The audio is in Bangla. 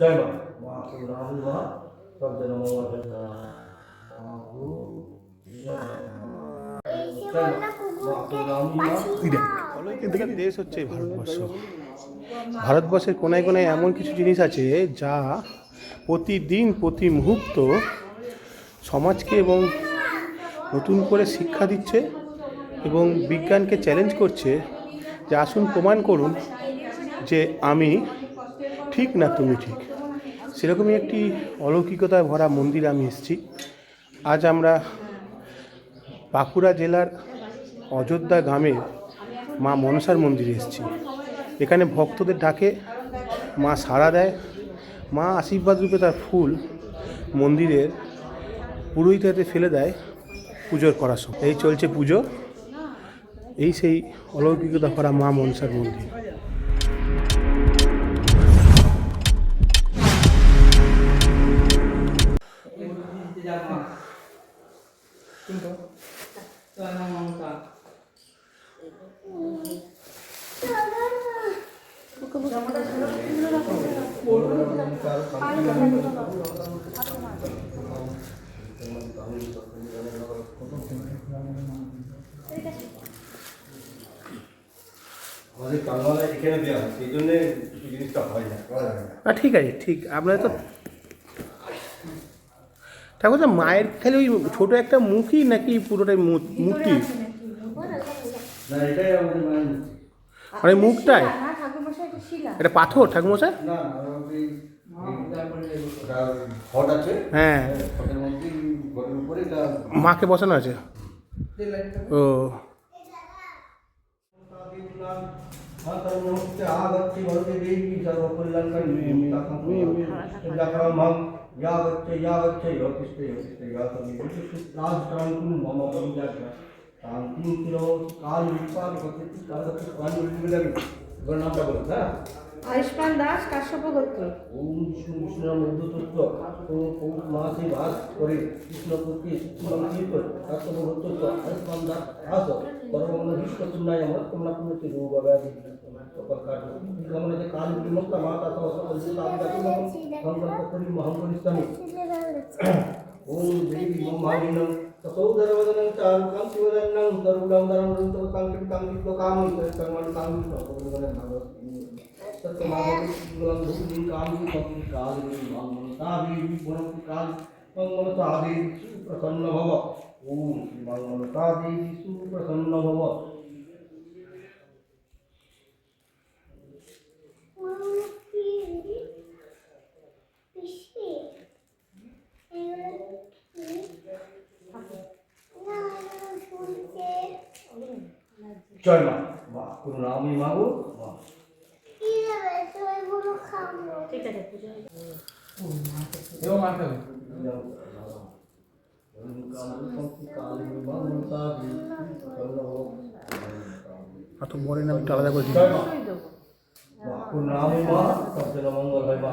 জয় দেশ হচ্ছে ভারতবর্ষ। ভারতবর্ষের কোনায় কোনায় এমন কিছু জিনিস আছে যা প্রতিদিন প্রতি মুহূর্ত সমাজকে এবং নতুন করে শিক্ষা দিচ্ছে এবং বিজ্ঞানকে চ্যালেঞ্জ করছে। যে আসুন প্রমাণ করুন যে আমি ঠিক না তুমি ঠিক? সেরকমই একটি অলৌকিকতায় ভরা মন্দিরে আমি এসেছি। আজ আমরা বাঁকুড়া জেলার অযোধ্যা গ্রামের মা মনসার মন্দিরে এসেছি। এখানে ভক্তদের ডাকে মা সাড়া দেয়। মা আশীর্বাদ রূপে তার ফুল মন্দিরের পুরোহিতাতে ফেলে দেয় পুজোর করার সময়। এই চলছে পুজো। এই সেই অলৌকিকতা ভরা মা মনসার মন্দির। যায় না না। ঠিক আছে ঠিক। আপনারা তো ঠাকুর মায়ের খালি ওই ছোট একটা মুখই নাকি পুরোটাই মূর্তি মানে মুখটাই এটা পাথর ঠাকুমশাই হ্যাঁ মাকে বসানো আছে ও মা भवति देवी सर्वकल्याणकरी व्याकरणं यावच्च यावच्च योतिष्ठ योतिष्ठ यातमित्राजत्रान्तुं मम परिजात्य शान्तिं किलो काल विपाल गति कालगति काल विलगे গণনামটা বলুন হ্যাঁ আয়ুষ্মান দাস কাশ্যপ গোত্র ওম বিষ্ণু বিষ্ণু মধ্যতত্ত্ব ও পৌষ মাসে বাস করে কৃষ্ণপুরকে সুমন্ত্রিত কাশ্যপতত্ত্ব আয়ুষ্মান দাস আস পরমন বিষ্ণ পুণ্যায় আমার তোমরা পুণ্যতে রোগ ব্যাধি ఇట్లా మనకి కాలి మొత్తం మాట సంవత్సరం అది కాకుండా మహంకరిస్తాను ఓం దేవి మహాడినం సౌదరవదనం చారుకం శివదన్నం సర్వులందరం రుంతవ సంకటి సంకిట్లో కామం కర్మలు కామిస్తాం సత్యమాదేవి కామి కవి కాలి మంగళతాదేవి గుణం కాలి మంగళతాదేవి సుప్రసన్న భవ ఓం శ్రీ మంగళతాదేవి సుప్రసన్న భవ জয় মা। বা কোনো নামই মাগো বা ঠিক আছে পূজা এও মা খাবে। আর তো বরের নাম একটু আলাদা করে দিন নামই মা মঙ্গল হয় মা।